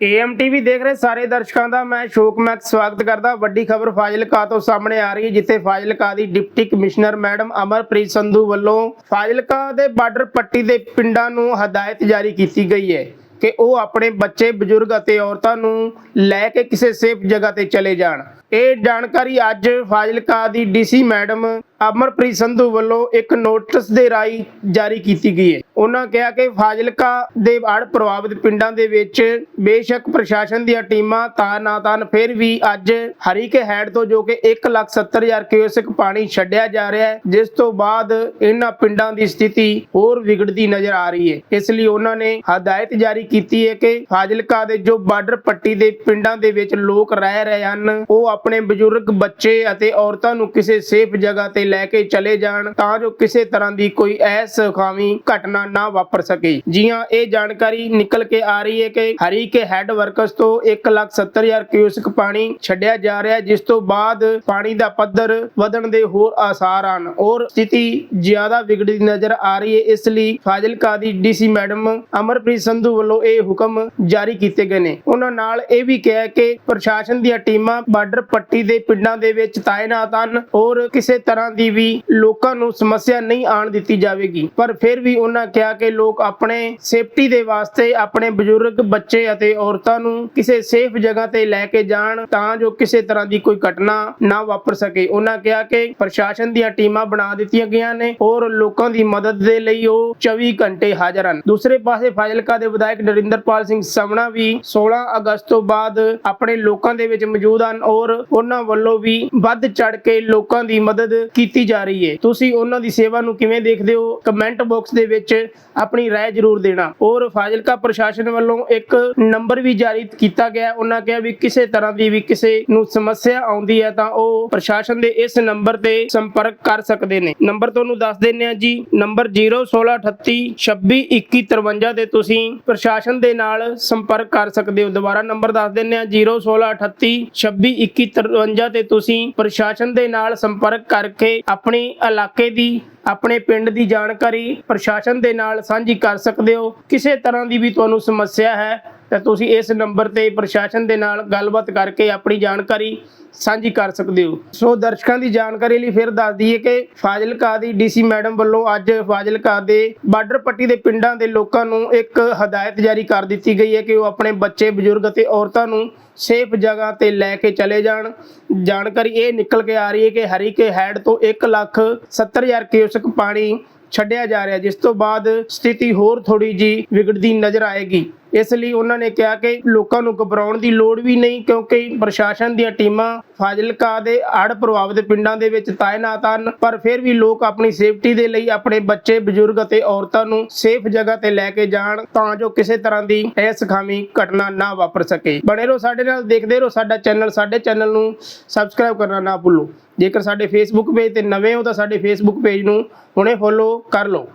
ਏਐਮਟੀਵੀ ਦੇਖ ਰਹੇ ਸਾਰੇ ਦਰਸ਼ਕਾਂ ਦਾ, ਮੈਂ ਸ਼ੋਕ ਮੈਕ ਸਵਾਗਤ ਕਰਦਾ। ਵੱਡੀ ਖਬਰ ਫਾਜ਼ਿਲਕਾ ਤੋਂ ਸਾਹਮਣੇ ਆ ਰਹੀ ਹੈ, ਜਿੱਥੇ ਫਾਜ਼ਿਲਕਾ ਦੀ deputy commissioner madam Amarpreet Sandhu ਵੱਲੋਂ ਫਾਜ਼ਿਲਕਾ ਦੇ ਬਾਰਡਰ ਪੱਟੀ ਦੇ ਪਿੰਡਾਂ ਨੂੰ ਹਦਾਇਤ ਜਾਰੀ ਕੀਤੀ ਗਈ ਹੈ ਕਿ ਉਹ ਆਪਣੇ ਬੱਚੇ, ਬਜ਼ੁਰਗ ਅਤੇ ਔਰਤਾਂ ਨੂੰ ਲੈ ਕੇ ਕਿਸੇ ਸੇਫ ਜਗ੍ਹਾ ਤੇ ਚਲੇ ਜਾਣ। ਇਹ ਜਾਣਕਾਰੀ ਅੱਜ ਫਾਜ਼ਿਲਕਾ ਦੀ ਡੀਸੀ ਮੈਡਮ ਅਮਰਪ੍ਰੀਤ ਸੰਧੂ ਵੱਲੋਂ ਇੱਕ ਨੋਟਿਸ ਦੇ ਰਾਹੀਂ ਜਾਰੀ ਕੀਤੀ ਗਈ ਹੈ। ਉਹਨਾਂ ਕਿਹਾ ਕਿ ਫਾਜ਼ਿਲਕਾ ਦੇ ਹੜ੍ਹ ਪ੍ਰਭਾਵਿਤ ਪਿੰਡਾਂ ਦੇ ਵਿੱਚ ਬੇਸ਼ੱਕ ਪ੍ਰਸ਼ਾਸਨ ਦੀਆਂ ਟੀਮਾਂ ਤਾਂ ਨਾ ਤਨ ਫਿਰ ਵੀ ਅੱਜ ਹਰੀਕੇ ਹੈਡ ਤੋਂ ਜੋ ਕਿ 170000 ਕਿਊਸਕ ਪਾਣੀ ਛੱਡਿਆ ਜਾ ਰਿਹਾ ਹੈ, ਜਿਸ ਤੋਂ ਬਾਅਦ ਇਹਨਾਂ ਪਿੰਡਾਂ ਦੀ ਸਥਿਤੀ ਹੋਰ ਵਿਗੜਦੀ ਨਜ਼ਰ ਆ ਰਹੀ ਹੈ। ਇਸ ਲਈ ਉਹਨਾਂ ਨੇ ਹਦਾਇਤ ਜਾਰੀ ਕੀਤੀ ਹੈ ਕਿ ਫਾਜ਼ਿਲਕਾ ਦੇ ਜੋ ਬਾਰਡਰ ਪੱਟੀ ਦੇ ਪਿੰਡਾਂ ਦੇ ਵਿੱਚ ਲੋਕ ਰਹਿ ਰਹੇ ਹਨ, ਉਹ ਆਪਣੇ ਬਜ਼ੁਰਗ ਬੱਚੇ ਅਤੇ ਔਰਤਾਂ ਨੂੰ ਕਿਸੇ ਸੇਫ ਜਗ੍ਹਾ ਤੇ ਲੈ ਕੇ ਚਲੇ ਜਾਣ ਤਾਂ ਜੋ ਕਿਸੇ ਤਰ੍ਹਾਂ ਦੀ ਕੋਈ ਅਸੁਖਾਵੀ ਘਟਨਾ ਨਾ ਵਾਪਰ ਸਕੇ। ਜੀ ਹਾਂ ਇਹ ਜਾਣਕਾਰੀ ਨਿਕਲ ਕੇ ਆ ਰਹੀ ਹੈ ਕਿ ਹਰੀਕੇ ਹੈੱਡ ਵਰਕਰਸ ਤੋਂ 170000 ਕਿਊਸਕ ਪਾਣੀ ਛੱਡਿਆ ਜਾ ਰਿਹਾ ਹੈ, ਜਿਸ ਤੋਂ ਬਾਅਦ ਪਾਣੀ ਦਾ ਪੱਧਰ ਵਧਣ ਦੇ ਹੋਰ ਆਸਾਰ ਹਨ। ਔਰ ਸਥਿਤੀ ਜ਼ਿਆਦਾ ਵਿਗੜਦੀ ਨਜ਼ਰ ਆ ਰਹੀ ਹੈ, ਇਸ ਲਈ ਫਾਜ਼ਿਲਕਾ ਦੀ ਡੀਸੀ ਮੈਡਮ ਅਮਰਪ੍ਰੀਤ ਸੰਧੂ ਵੱਲੋਂ ਇਹ ਹੁਕਮ ਜਾਰੀ ਕੀਤੇ ਗਏ ਨੇ। ਉਹਨਾਂ ਨਾਲ ਇਹ ਵੀ ਕਿਹਾ ਕਿ ਪ੍ਰਸ਼ਾਸਨ ਦੀਆਂ ਟੀਮਾਂ ਬਾਰਡਰ ਪੱਟੀ ਦੇ ਪਿੰਡਾਂ ਦੇ ਵਿੱਚ ਤਾਇਨਾਤ ਹਨ ਔਰ ਕਿਸੇ ਤਰ੍ਹਾਂ ਦੀ ਵੀ ਲੋਕਾਂ ਨੂੰ ਸਮੱਸਿਆ ਨਹੀਂ ਆਣ ਦਿੱਤੀ ਜਾਵੇਗੀ। ਪਰ ਫਿਰ ਵੀ ਉਹਨਾਂ ਕਿਹਾ ਕਿ ਲੋਕ ਆਪਣੇ ਸੇਫਟੀ ਦੇ ਵਾਸਤੇ ਆਪਣੇ ਬਜ਼ੁਰਗ, ਬੱਚੇ ਅਤੇ ਔਰਤਾਂ ਨੂੰ ਕਿਸੇ ਸੇਫ ਜਗ੍ਹਾ ਤੇ ਲੈ ਕੇ ਜਾਣ ਤਾਂ ਜੋ ਕਿਸੇ ਤਰ੍ਹਾਂ ਦੀ ਕੋਈ ਘਟਨਾ ਨਾ ਵਾਪਰ ਸਕੇ। ਉਹਨਾਂ ਕਿਹਾ ਕਿ ਪ੍ਰਸ਼ਾਸਨ ਦੀਆਂ ਟੀਮਾਂ ਬਣਾ ਦਿੱਤੀਆਂ ਗਈਆਂ ਨੇ ਔਰ ਲੋਕਾਂ ਦੀ ਮਦਦ ਦੇ ਲਈ ਉਹ 24 ਘੰਟੇ ਹਾਜ਼ਰ ਹਨ। ਦੂਸਰੇ ਪਾਸੇ ਫਾਜ਼ਿਲਕਾ ਦੇ ਵਿਧਾਇਕ ਨਰਿੰਦਰਪਾਲ ਸਿੰਘ ਸਮਣਾ ਵੀ 16 ਅਗਸਤ ਤੋਂ ਬਾਅਦ ਆਪਣੇ ਲੋਕਾਂ ਦੇ ਵਿੱਚ ਮੌਜੂਦ ਹਨ ਔਰ ਉਹਨਾਂ ਵੱਲੋਂ ਵੀ ਵੱਧ ਚੜ ਕੇ ਲੋਕਾਂ ਦੀ ਮਦਦ ਕੀਤੀ ਜਾ ਰਹੀ ਹੈ। ਤੁਸੀਂ ਉਹਨਾਂ ਦੀ ਸੇਵਾ ਨੂੰ ਕਿਵੇਂ ਦੇਖਦੇ ਹੋ? ਕਮੈਂਟ ਬਾਕਸ ਦੇ ਵਿੱਚ ਆਪਣੀ رائے ਜ਼ਰੂਰ ਦੇਣਾ ਔਰ ਫਾਜ਼ਿਲਕਾ ਪ੍ਰਸ਼ਾਸਨ ਵੱਲੋਂ ਇੱਕ ਨੰਬਰ ਵੀ ਜਾਰੀ ਕੀਤਾ ਗਿਆ ਉਹਨਾਂ ਕਿਹਾ ਵੀ ਕਿਸੇ ਤਰ੍ਹਾਂ ਦੀ ਵੀ ਕਿਸੇ ਨੂੰ ਸਮੱਸਿਆ ਆਉਂਦੀ ਹੈ ਤਾਂ ਉਹ ਪ੍ਰਸ਼ਾਸਨ ਦੇ ਇਸ ਨੰਬਰ ਤੇ ਸੰਪਰਕ ਕਰ ਸਕਦੇ ਨੇ ਨੰਬਰ ਤੁਹਾਨੂੰ ਦੱਸ ਦਿੰਨੇ ਆ ਜੀ ਨੰਬਰ 01638262153 ਤੇ ਤੁਸੀਂ ਪ੍ਰਸ਼ਾਸਨ ਦੇ ਨਾਲ ਸੰਪਰਕ ਕਰ ਸਕਦੇ ਹੋ ਦੁਬਾਰਾ ਨੰਬਰ ਦੱਸ ਦਿੰਨੇ ਆ 01638262153 ਤੇ ਤੁਸੀਂ ਪ੍ਰਸ਼ਾਸਨ ਦੇ ਨਾਲ ਸੰਪਰਕ ਕਰਕੇ ਆਪਣੀ ਇਲਾਕੇ ਦੀ ਆਪਣੇ ਪਿੰਡ ਦੀ ਜਾਣਕਾਰੀ ਪ੍ਰਸ਼ਾਸਨ ਦੇ ਨਾਲ ਸਾਂਝੀ ਕਰ ਸਕਦੇ ਹੋ। ਕਿਸੇ ਤਰ੍ਹਾਂ ਦੀ ਵੀ ਤੁਹਾਨੂੰ ਸਮੱਸਿਆ ਹੈ ਤਾਂ ਤੁਸੀਂ ਇਸ ਨੰਬਰ ਤੇ ਪ੍ਰਸ਼ਾਸਨ ਦੇ ਨਾਲ ਗੱਲਬਾਤ ਕਰਕੇ ਆਪਣੀ ਜਾਣਕਾਰੀ ਸਾਂਝੀ ਕਰ ਸਕਦੇ ਹੋ। ਸੋ ਦਰਸ਼ਕਾਂ ਦੀ ਜਾਣਕਾਰੀ ਲਈ ਫਿਰ ਦੱਸ ਦਈਏ ਕਿ ਫਾਜ਼ਿਲਕਾ ਦੀ ਡੀਸੀ ਮੈਡਮ ਵੱਲੋਂ ਅੱਜ ਫਾਜ਼ਿਲਕਾ ਦੇ ਬਾਰਡਰ ਪੱਟੀ ਦੇ ਪਿੰਡਾਂ ਦੇ ਲੋਕਾਂ ਨੂੰ ਇੱਕ ਹਦਾਇਤ ਜਾਰੀ ਕਰ ਦਿੱਤੀ ਗਈ ਹੈ ਕਿ ਉਹ ਆਪਣੇ ਬੱਚੇ, ਬਜ਼ੁਰਗ ਅਤੇ ਔਰਤਾਂ ਨੂੰ ਸੇਫ ਜਗ੍ਹਾ ਤੇ ਲੈ ਕੇ ਚਲੇ ਜਾਣ। ਜਾਣਕਾਰੀ ਇਹ ਨਿਕਲ ਕੇ ਆ ਰਹੀ ਹੈ ਕਿ ਹਰੀਕੇ ਹੈਡ ਤੋਂ 1 ਲੱਖ 70 ਹਜ਼ਾਰ ਕਿਊਸਕ ਪਾਣੀ ਛੱਡਿਆ ਜਾ ਰਿਹਾ ਜਿਸ ਤੋਂ ਬਾਅਦ ਸਥਿਤੀ ਹੋਰ ਥੋੜੀ ਜੀ ਵਿਗੜਦੀ ਨਜ਼ਰ ਆਏਗੀ। ਇਸ ਲਈ ਉਹਨਾਂ ਨੇ ਕਿਹਾ ਕਿ ਲੋਕਾਂ ਨੂੰ ਘਬਰਾਉਣ ਦੀ ਲੋੜ ਵੀ ਨਹੀਂ, ਕਿਉਂਕਿ ਪ੍ਰਸ਼ਾਸਨ ਦੀਆਂ ਟੀਮਾਂ ਫਾਜ਼ਿਲਕਾ ਦੇ ਹੜ੍ਹ ਪ੍ਰਭਾਵਿਤ ਪਿੰਡਾਂ ਦੇ ਵਿੱਚ ਤਾਇਨਾਤ ਹਨ, ਪਰ ਫਿਰ ਵੀ ਲੋਕ ਆਪਣੀ ਸੇਫਟੀ ਦੇ ਲਈ ਆਪਣੇ ਬੱਚੇ, ਬਜ਼ੁਰਗ ਅਤੇ ਔਰਤਾਂ ਨੂੰ ਸੇਫ ਜਗ੍ਹਾ ਤੇ ਲੈ ਕੇ ਜਾਣ ਤਾਂ ਜੋ ਕਿਸੇ ਤਰ੍ਹਾਂ ਦੀ ਅਸਖਾਮੀ ਘਟਨਾ ਨਾ ਵਾਪਰ ਸਕੇ। ਬਣੇ ਰਹੋ ਸਾਡੇ ਨਾਲ, ਦੇਖਦੇ ਰਹੋ ਸਾਡਾ ਚੈਨਲ, ਸਾਡੇ ਚੈਨਲ ਨੂੰ ਸਬਸਕ੍ਰਾਈਬ ਕਰਨਾ ਨਾ ਭੁੱਲੋ। ਜੇਕਰ ਸਾਡੇ ਫੇਸਬੁੱਕ ਪੇਜ ਤੇ ਨਵੇਂ ਹੋ ਤਾਂ ਸਾਡੇ ਫੇਸਬੁੱਕ ਪੇਜ ਨੂੰ ਹੁਣੇ ਫੋਲੋ ਕਰ ਲਓ।